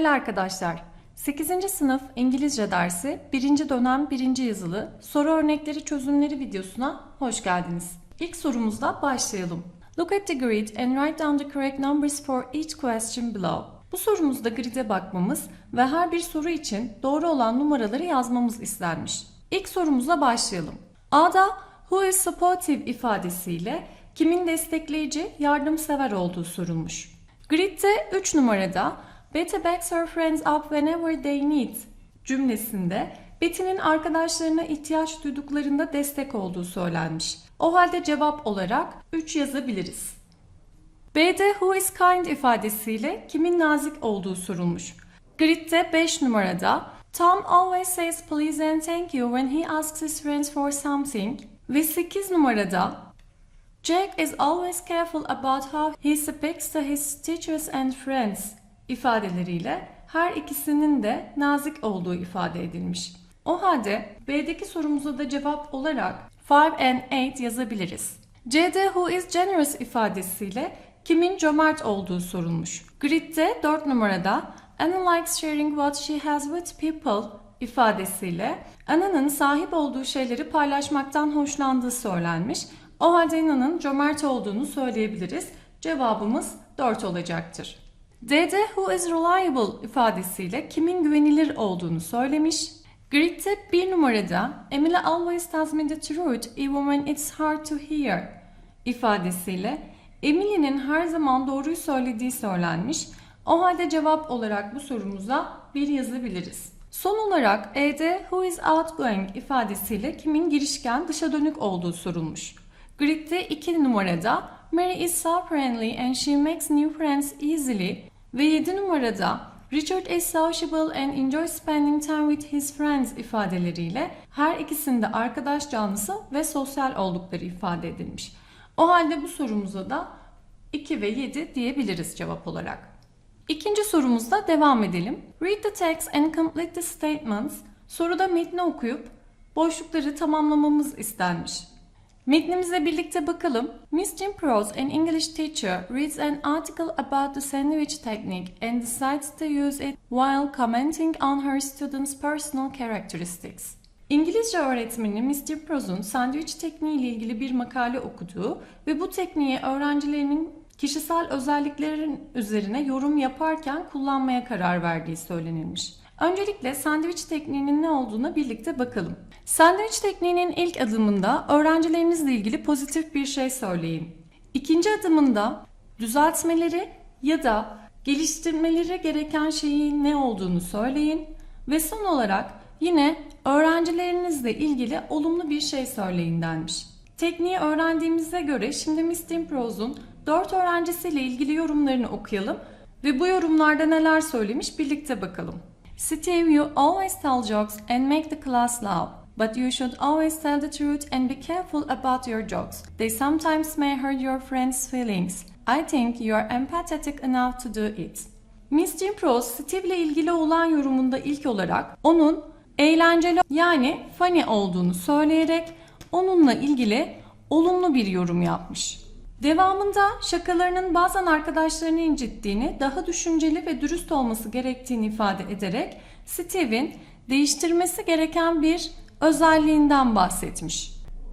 Değerli arkadaşlar, 8. sınıf İngilizce dersi 1. dönem 1. yazılı soru örnekleri çözümleri videosuna hoş geldiniz. İlk sorumuzla başlayalım. Look at the grid and write down the correct numbers for each question below. Bu sorumuzda grid'e bakmamız ve her bir soru için doğru olan numaraları yazmamız istenmiş. İlk sorumuzla başlayalım. A'da who is supportive ifadesiyle kimin destekleyici, yardımsever olduğu sorulmuş. Grid'de 3 numarada Betty backs her friends up whenever they need cümlesinde Betty'nin arkadaşlarına ihtiyaç duyduklarında destek olduğu söylenmiş. O halde cevap olarak 3 yazabiliriz. B'de who is kind ifadesiyle kimin nazik olduğu sorulmuş. Grid'de 5 numarada Tom always says please and thank you when he asks his friends for something ve 8 numarada Jack is always careful about how he speaks to his teachers and friends ifadeleriyle her ikisinin de nazik olduğu ifade edilmiş. O halde B'deki sorumuza da cevap olarak 5 and 8 yazabiliriz. C'de who is generous ifadesiyle kimin cömert olduğu sorulmuş. Grid'de 4 numarada Anna likes sharing what she has with people ifadesiyle Anna'nın sahip olduğu şeyleri paylaşmaktan hoşlandığı söylenmiş. O halde Anna'nın cömert olduğunu söyleyebiliriz. Cevabımız 4 olacaktır. D'de who is reliable ifadesiyle kimin güvenilir olduğunu söylemiş. Grid'de bir numarada Emily always tells me the truth even when it's hard to hear ifadesiyle Emily'nin her zaman doğruyu söylediği söylenmiş. O halde cevap olarak bu sorumuza bir yazabiliriz. Son olarak E'de who is outgoing ifadesiyle kimin girişken dışa dönük olduğu sorulmuş. Grid'de 2 numarada Mary is so friendly and she makes new friends easily ve 7 numarada Richard is sociable and enjoys spending time with his friends ifadeleriyle her ikisinde arkadaş canlısı ve sosyal oldukları ifade edilmiş. O halde bu sorumuza da 2 ve 7 diyebiliriz cevap olarak. İkinci sorumuzda devam edelim. Read the text and complete the statements. Soruda metni okuyup boşlukları tamamlamamız istenmiş. Metnimize birlikte bakalım. Miss Jim Prose, an English teacher, reads an article about the sandwich technique and decides to use it while commenting on her students' personal characteristics. İngilizce öğretmeni Jim Prose'un sandviç tekniği ile ilgili bir makale okuduğu ve bu tekniği öğrencilerinin kişisel özelliklerin üzerine yorum yaparken kullanmaya karar verdiği söylenilmiş. Öncelikle sandviç tekniğinin ne olduğuna birlikte bakalım. Sandviç tekniğinin ilk adımında öğrencilerinizle ilgili pozitif bir şey söyleyin. İkinci adımında düzeltmeleri ya da geliştirmeleri gereken şeyin ne olduğunu söyleyin ve son olarak yine öğrencilerinizle ilgili olumlu bir şey söyleyin denmiş. Tekniği öğrendiğimize göre şimdi Miss Dimproz'un 4 öğrencisiyle ilgili yorumlarını okuyalım ve bu yorumlarda neler söylemiş birlikte bakalım. Steve, you always tell jokes and make the class laugh. But you should always tell the truth and be careful about your jokes. They sometimes may hurt your friends' feelings. I think you are empathetic enough to do it. Miss Jim Prose, Steve ile ilgili olan yorumunda ilk olarak onun eğlenceli yani funny olduğunu söyleyerek onunla ilgili olumlu bir yorum yapmış. Devamında şakalarının bazen arkadaşlarını incittiğini, daha düşünceli ve dürüst olması gerektiğini ifade ederek Steve'in değiştirmesi gereken bir özelliğinden bahsetmiş.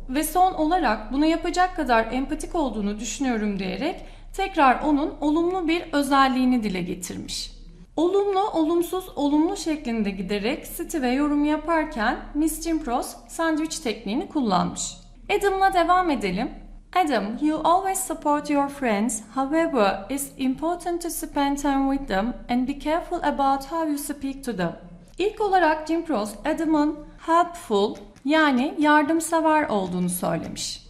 Ve son olarak bunu yapacak kadar empatik olduğunu düşünüyorum diyerek tekrar onun olumlu bir özelliğini dile getirmiş. Olumlu, olumsuz, olumlu şeklinde giderek Steve yorum yaparken Miss Jim Prose sandviç tekniğini kullanmış. Adam'la devam edelim. Adam, you always support your friends. However, it's important to spend time with them and be careful about how you speak to them. İlk olarak Jim Prose, Adam'ın helpful yani yardımsever olduğunu söylemiş.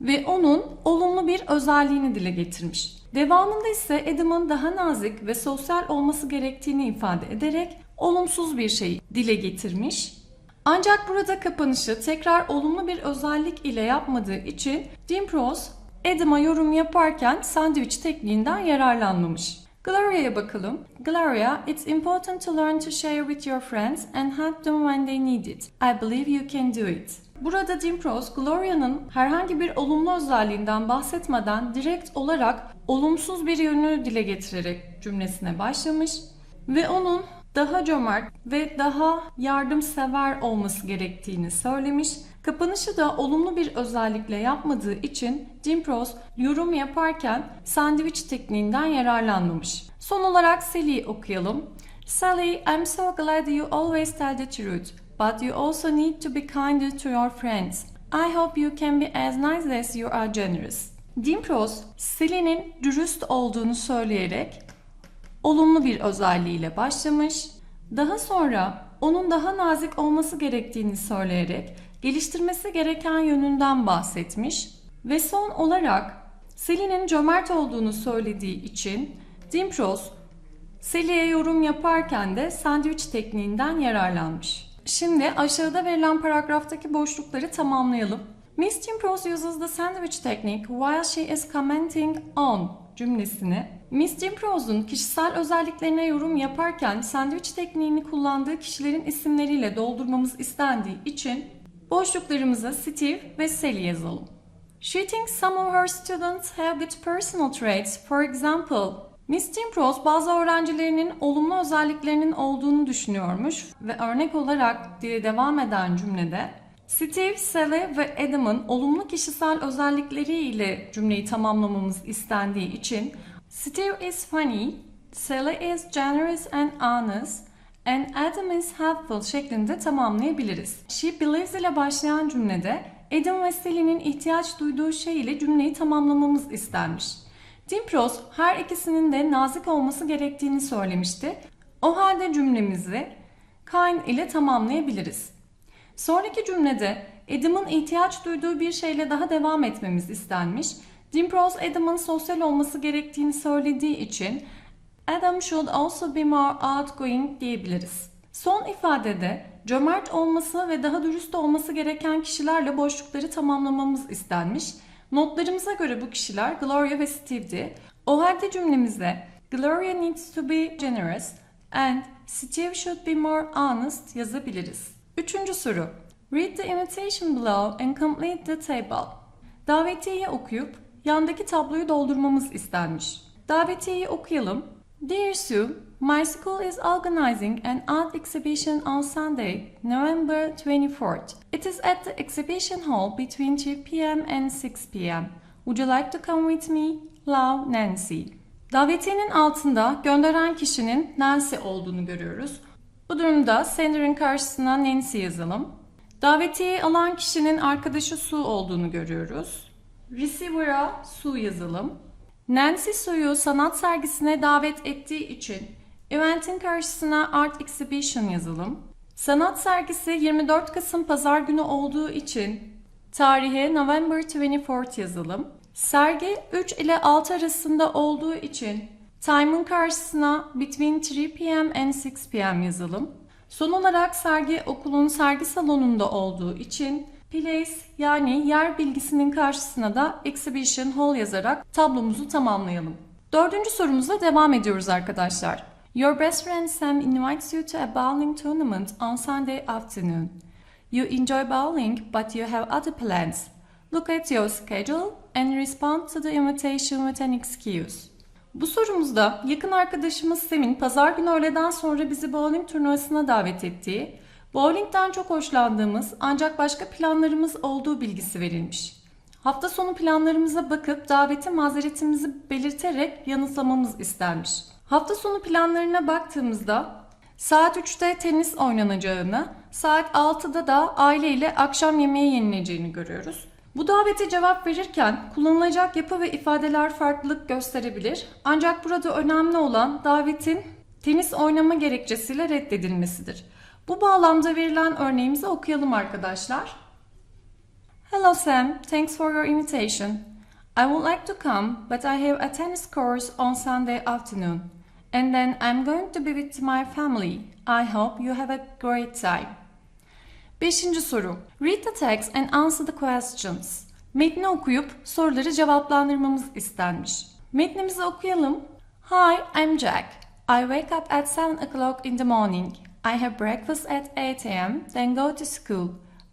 Ve onun olumlu bir özelliğini dile getirmiş. Devamında ise Adam'ın daha nazik ve sosyal olması gerektiğini ifade ederek olumsuz bir şey dile getirmiş ancak burada kapanışı tekrar olumlu bir özellik ile yapmadığı için Jim Prose, Adam'a yorum yaparken sandviç tekniğinden yararlanmamış. Gloria'ya bakalım. Gloria, it's important to learn to share with your friends and help them when they need it. I believe you can do it. Burada Jim Prose, Gloria'nın herhangi bir olumlu özelliğinden bahsetmeden direkt olarak olumsuz bir yönünü dile getirerek cümlesine başlamış. ve onun daha cömert ve daha yardımsever olması gerektiğini söylemiş. Kapanışı da olumlu bir özellikle yapmadığı için Jim Rose yorum yaparken sandviç tekniğinden yararlanmamış. Son olarak Sally'i okuyalım. Sally, I'm so glad you always tell the truth, but you also need to be kinder to your friends. I hope you can be as nice as you are generous. Jim Rose, Sally'nin dürüst olduğunu söyleyerek olumlu bir özelliğiyle başlamış. Daha sonra onun daha nazik olması gerektiğini söyleyerek geliştirmesi gereken yönünden bahsetmiş ve son olarak Sally'nin cömert olduğunu söylediği için Dimpros Sally'e yorum yaparken de sandviç tekniğinden yararlanmış. Şimdi aşağıda verilen paragraftaki boşlukları tamamlayalım. Miss Dimpros uses the sandwich technique while she is commenting on cümlesini Miss Jimprose'un kişisel özelliklerine yorum yaparken sandviç tekniğini kullandığı kişilerin isimleriyle doldurmamız istendiği için boşluklarımıza Steve ve Sally yazalım. She thinks some of her students have good personal traits. For example, Miss Jimprose bazı öğrencilerinin olumlu özelliklerinin olduğunu düşünüyormuş ve örnek olarak diye devam eden cümlede Steve, Sally ve Adam'ın olumlu kişisel özellikleriyle cümleyi tamamlamamız istendiği için Steve is funny, Sally is generous and honest, and Adam is helpful şeklinde tamamlayabiliriz. She believes ile başlayan cümlede Adam ve Sally'nin ihtiyaç duyduğu şey ile cümleyi tamamlamamız istenmiş. Dimpros her ikisinin de nazik olması gerektiğini söylemişti. O halde cümlemizi kind ile tamamlayabiliriz. Sonraki cümlede Adam'ın ihtiyaç duyduğu bir şeyle daha devam etmemiz istenmiş. Dimpros Adam'ın sosyal olması gerektiğini söylediği için Adam should also be more outgoing diyebiliriz. Son ifadede cömert olması ve daha dürüst olması gereken kişilerle boşlukları tamamlamamız istenmiş. Notlarımıza göre bu kişiler Gloria ve Steve'di. O halde cümlemize Gloria needs to be generous and Steve should be more honest yazabiliriz. Üçüncü soru. Read the invitation below and complete the table. Davetiyeyi okuyup yandaki tabloyu doldurmamız istenmiş. Davetiyeyi okuyalım. Dear Sue, my school is organizing an art exhibition on Sunday, November 24th. It is at the exhibition hall between 2 p.m. and 6 p.m. Would you like to come with me? Love, Nancy. Davetiyenin altında gönderen kişinin Nancy olduğunu görüyoruz. Bu durumda sender'ın karşısına Nancy yazalım. Davetiyeyi alan kişinin arkadaşı Sue olduğunu görüyoruz. Receiver'a Sue yazalım. Nancy Sue'yu sanat sergisine davet ettiği için eventin karşısına Art Exhibition yazalım. Sanat sergisi 24 Kasım Pazar günü olduğu için tarihe November 24 yazalım. Sergi 3 ile 6 arasında olduğu için time'ın karşısına between 3 p.m. and 6 p.m. yazalım. Son olarak sergi okulun sergi salonunda olduğu için place yani yer bilgisinin karşısına da exhibition hall yazarak tablomuzu tamamlayalım. Dördüncü sorumuza devam ediyoruz arkadaşlar. Your best friend Sam invites you to a bowling tournament on Sunday afternoon. You enjoy bowling but you have other plans. Look at your schedule and respond to the invitation with an excuse. Bu sorumuzda yakın arkadaşımız Sem'in pazar günü öğleden sonra bizi bowling turnuvasına davet ettiği, bowlingden çok hoşlandığımız ancak başka planlarımız olduğu bilgisi verilmiş. Hafta sonu planlarımıza bakıp davete mazeretimizi belirterek yanıtlamamız istenmiş. Hafta sonu planlarına baktığımızda saat 3'te tenis oynanacağını, saat 6'da da aileyle akşam yemeği yenileceğini görüyoruz. Bu davete cevap verirken kullanılacak yapı ve ifadeler farklılık gösterebilir. Ancak burada önemli olan davetin tenis oynama gerekçesiyle reddedilmesidir. Bu bağlamda verilen örneğimizi okuyalım arkadaşlar. Hello Sam, thanks for your invitation. I would like to come, but I have a tennis course on Sunday afternoon. And then I'm going to be with my family. I hope you have a great time. Beşinci soru. Read the text and answer the questions. Metni okuyup soruları cevaplandırmamız istenmiş. Metnimizi okuyalım. Hi, I'm Jack. I wake up at 7 o'clock in the morning. I have breakfast at 8 a.m., then go to school.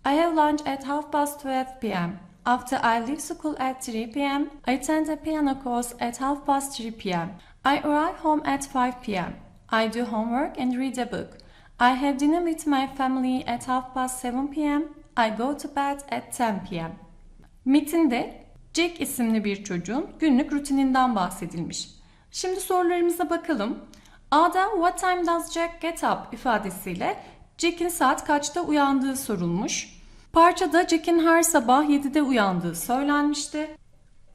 I have lunch at half past 12 p.m. After I leave school at 3 p.m., I attend a piano course at half past 3 p.m. I arrive home at 5 p.m. I do homework and read a book. I have dinner with my family at half past 7 p.m. I go to bed at 10 p.m. Metinde Jack isimli bir çocuğun günlük rutininden bahsedilmiş. Şimdi sorularımıza bakalım. A'da what time does Jack get up ifadesiyle Jack'in saat kaçta uyandığı sorulmuş. Parçada Jack'in her sabah 7'de uyandığı söylenmişti.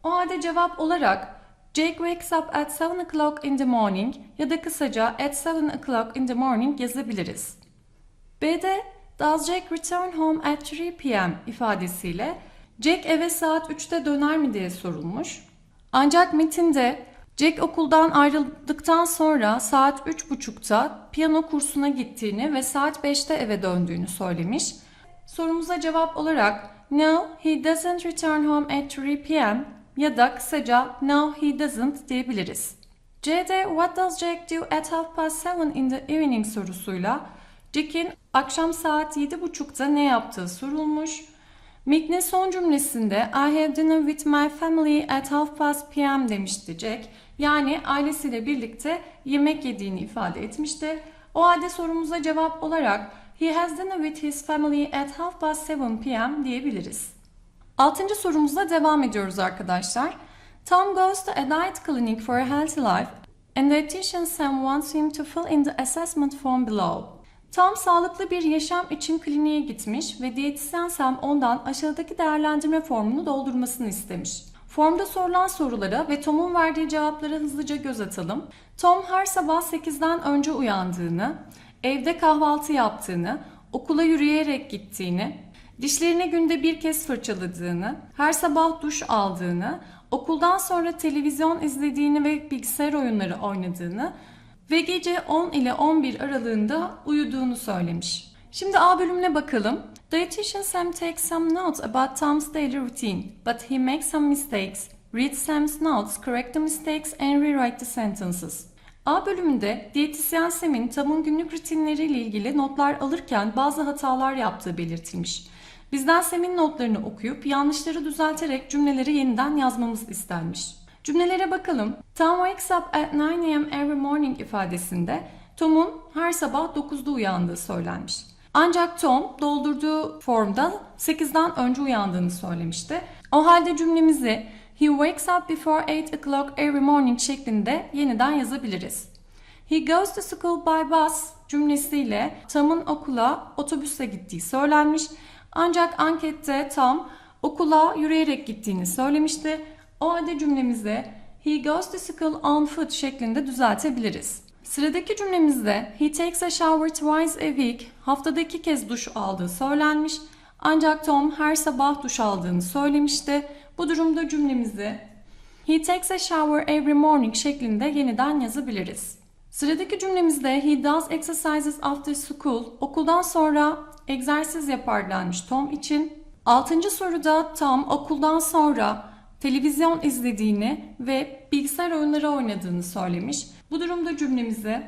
O halde cevap olarak Jake wakes up at 7 o'clock in the morning ya da kısaca at 7 o'clock in the morning yazabiliriz. B'de Does Jack return home at 3 p.m. ifadesiyle Jack eve saat 3'te döner mi diye sorulmuş. Ancak metinde Jack okuldan ayrıldıktan sonra saat 3.30'da piyano kursuna gittiğini ve saat 5'te eve döndüğünü söylemiş. Sorumuza cevap olarak No, he doesn't return home at 3 p.m. ya da kısaca No, he doesn't diyebiliriz. C'de What does Jack do at half past seven in the evening sorusuyla Jack'in akşam saat 7.30'da ne yaptığı sorulmuş. Metnin son cümlesinde I have dinner with my family at half past p.m. demişti Jack. Yani ailesiyle birlikte yemek yediğini ifade etmişti. O halde sorumuza cevap olarak He has dinner with his family at half past 7 p.m. diyebiliriz. Altıncı sorumuzla devam ediyoruz arkadaşlar. Tom goes to a diet clinic for a healthy life and dietitian Sam wants him to fill in the assessment form below. Tom sağlıklı bir yaşam için kliniğe gitmiş ve diyetisyen Sam ondan aşağıdaki değerlendirme formunu doldurmasını istemiş. Formda sorulan sorulara ve Tom'un verdiği cevaplara hızlıca göz atalım. Tom her sabah 8'den önce uyandığını, evde kahvaltı yaptığını, okula yürüyerek gittiğini, dişlerini günde bir kez fırçaladığını, her sabah duş aldığını, okuldan sonra televizyon izlediğini ve bilgisayar oyunları oynadığını ve gece 10 ile 11 aralığında uyuduğunu söylemiş. Şimdi A bölümüne bakalım. Dietitian Sam takes some notes about Tom's daily routine, but he makes some mistakes. Read Sam's notes, correct the mistakes and rewrite the sentences. A bölümünde diyetisyen Sam'in Tom'un günlük rutinleriyle ilgili notlar alırken bazı hatalar yaptığı belirtilmiş. Bizden Sam'in notlarını okuyup yanlışları düzelterek cümleleri yeniden yazmamız istenmiş. Cümlelere bakalım. Tom wakes up at 9 a.m. every morning ifadesinde Tom'un her sabah 9'da uyandığı söylenmiş. Ancak Tom doldurduğu formda 8'den önce uyandığını söylemişti. O halde cümlemizi He wakes up before 8 o'clock every morning şeklinde yeniden yazabiliriz. He goes to school by bus cümlesiyle Tom'un okula otobüsle gittiği söylenmiş. Ancak ankette Tom okula yürüyerek gittiğini söylemişti. O halde cümlemizi He goes to school on foot şeklinde düzeltebiliriz. Sıradaki cümlemizde He takes a shower twice a week haftada iki kez duş aldığı söylenmiş. Ancak Tom her sabah duş aldığını söylemişti. Bu durumda cümlemizi He takes a shower every morning şeklinde yeniden yazabiliriz. Sıradaki cümlemizde He does exercises after school okuldan sonra egzersiz yapar denmiş Tom için. Altıncı soruda Tom okuldan sonra televizyon izlediğini ve bilgisayar oyunları oynadığını söylemiş. Bu durumda cümlemizi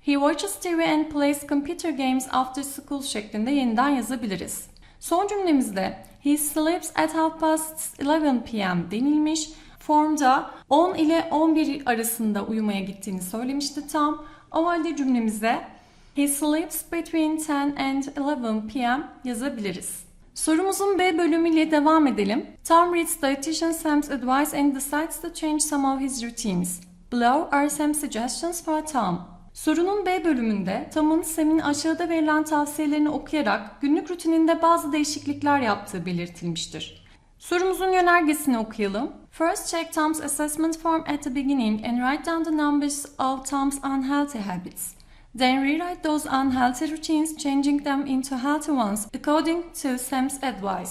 He watches TV and plays computer games after school şeklinde yeniden yazabiliriz. Son cümlemizde He sleeps at half past 11 p.m. denilmiş. Formda 10 ile 11 arasında uyumaya gittiğini söylemişti tam. O halde cümlemize He sleeps between 10 and 11 p.m. yazabiliriz. Sorumuzun B bölümüyle devam edelim. Tom reads dietitian Sam's advice and decides to change some of his routines. Below are some suggestions for Tom. Sorunun B bölümünde Tom'un Sam'in aşağıda verilen tavsiyelerini okuyarak günlük rutininde bazı değişiklikler yaptığı belirtilmiştir. Sorumuzun yönergesini okuyalım. First check Tom's assessment form at the beginning and write down the numbers of Tom's unhealthy habits. Then rewrite those unhealthy routines, changing them into healthy ones according to Sam's advice.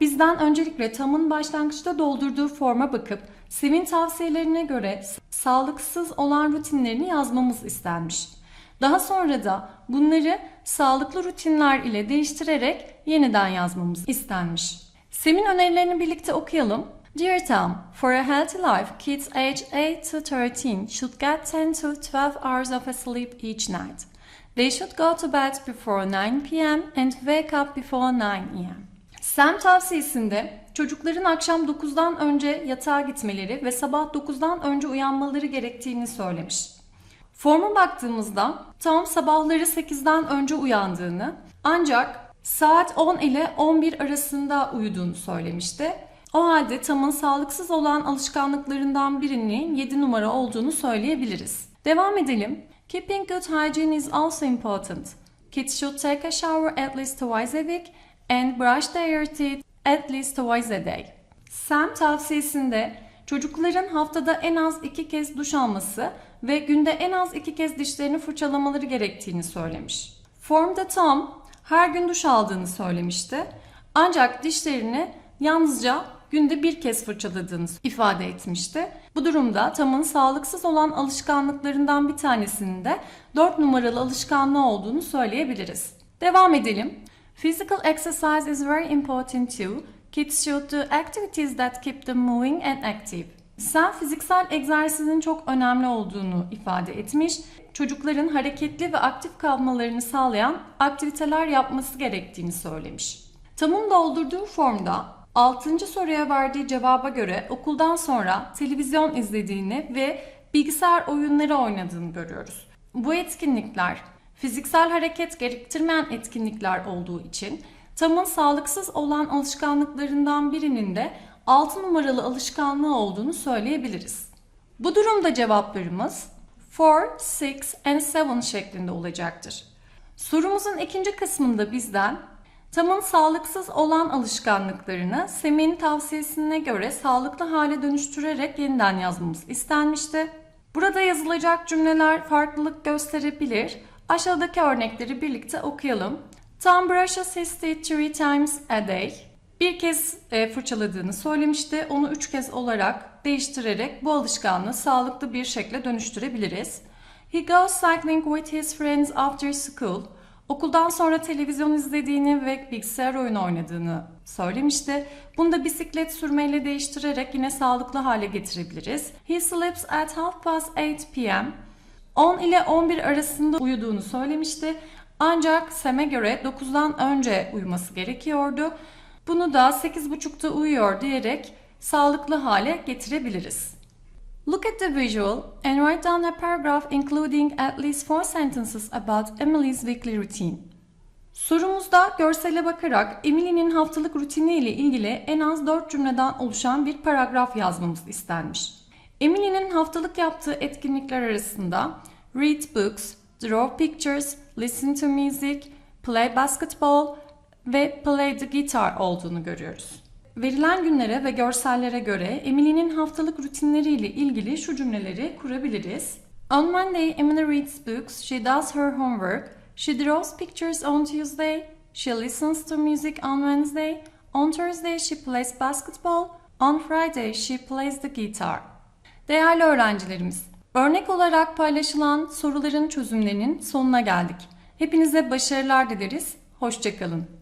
Bizden öncelikle Tom'un başlangıçta doldurduğu forma bakıp Sam'in tavsiyelerine göre sağlıksız olan rutinlerini yazmamız istenmiş. Daha sonra da bunları sağlıklı rutinler ile değiştirerek yeniden yazmamız istenmiş. Sam'in önerilerini birlikte okuyalım. Dear Tom, for a healthy life, kids age 8 to 13 should get 10 to 12 hours of sleep each night. They should go to bed before 9 p.m. and wake up before 9 a.m. Sam tavsiyesinde çocukların akşam 9'dan önce yatağa gitmeleri ve sabah 9'dan önce uyanmaları gerektiğini söylemiş. Forma baktığımızda Tom sabahları 8'den önce uyandığını ancak saat 10 ile 11 arasında uyuduğunu söylemişti. O halde Tom'un sağlıksız olan alışkanlıklarından birinin 7 numara olduğunu söyleyebiliriz. Devam edelim. Keeping good hygiene is also important. Kids should take a shower at least twice a week and brush their teeth at least twice a day. Sam tavsiyesinde çocukların haftada en az iki kez duş alması ve günde en az iki kez dişlerini fırçalamaları gerektiğini söylemiş. Formda Tom her gün duş aldığını söylemişti. Ancak dişlerini yalnızca günde bir kez fırçaladığını ifade etmişti. Bu durumda Tom'un sağlıksız olan alışkanlıklarından bir tanesinin de 4 numaralı alışkanlığı olduğunu söyleyebiliriz. Devam edelim. Physical exercise is very important too. Kids should do activities that keep them moving and active. Sen fiziksel egzersizin çok önemli olduğunu ifade etmiş. Çocukların hareketli ve aktif kalmalarını sağlayan aktiviteler yapması gerektiğini söylemiş. Tom'un doldurduğu formda 6. soruya verdiği cevaba göre okuldan sonra televizyon izlediğini ve bilgisayar oyunları oynadığını görüyoruz. Bu etkinlikler fiziksel hareket gerektirmeyen etkinlikler olduğu için Tom'un sağlıksız olan alışkanlıklarından birinin de 6 numaralı alışkanlığı olduğunu söyleyebiliriz. Bu durumda cevaplarımız 4, 6 and 7 şeklinde olacaktır. Sorumuzun ikinci kısmında bizden Tam'ın sağlıksız olan alışkanlıklarını Semih'in tavsiyesine göre sağlıklı hale dönüştürerek yeniden yazmamız istenmişti. Burada yazılacak cümleler farklılık gösterebilir. Aşağıdaki örnekleri birlikte okuyalım. Tom brushes his teeth three times a day. Bir kez e, fırçaladığını söylemişti. Onu üç kez olarak değiştirerek bu alışkanlığı sağlıklı bir şekle dönüştürebiliriz. He goes cycling with his friends after school. Okuldan sonra televizyon izlediğini ve bilgisayar oyunu oynadığını söylemişti. Bunu da bisiklet sürmeyle değiştirerek yine sağlıklı hale getirebiliriz. He sleeps at half past 8 p.m. 10 ile 11 arasında uyuduğunu söylemişti. Ancak Sem'e göre 9'dan önce uyuması gerekiyordu. Bunu da 8.30'da uyuyor diyerek sağlıklı hale getirebiliriz. Look at the visual and write down a paragraph including at least four sentences about Emily's weekly routine. Sorumuzda görsele bakarak Emily'nin haftalık rutini ile ilgili en az 4 cümleden oluşan bir paragraf yazmamız istenmiş. Emily'nin haftalık yaptığı etkinlikler arasında read books, draw pictures, listen to music, play basketball ve play the guitar olduğunu görüyoruz. Verilen günlere ve görsellere göre Emily'nin haftalık rutinleriyle ilgili şu cümleleri kurabiliriz. On Monday, Emily reads books, she does her homework, she draws pictures on Tuesday, she listens to music on Wednesday, on Thursday she plays basketball, on Friday she plays the guitar. Değerli öğrencilerimiz, örnek olarak paylaşılan soruların çözümlerinin sonuna geldik. Hepinize başarılar dileriz, hoşçakalın.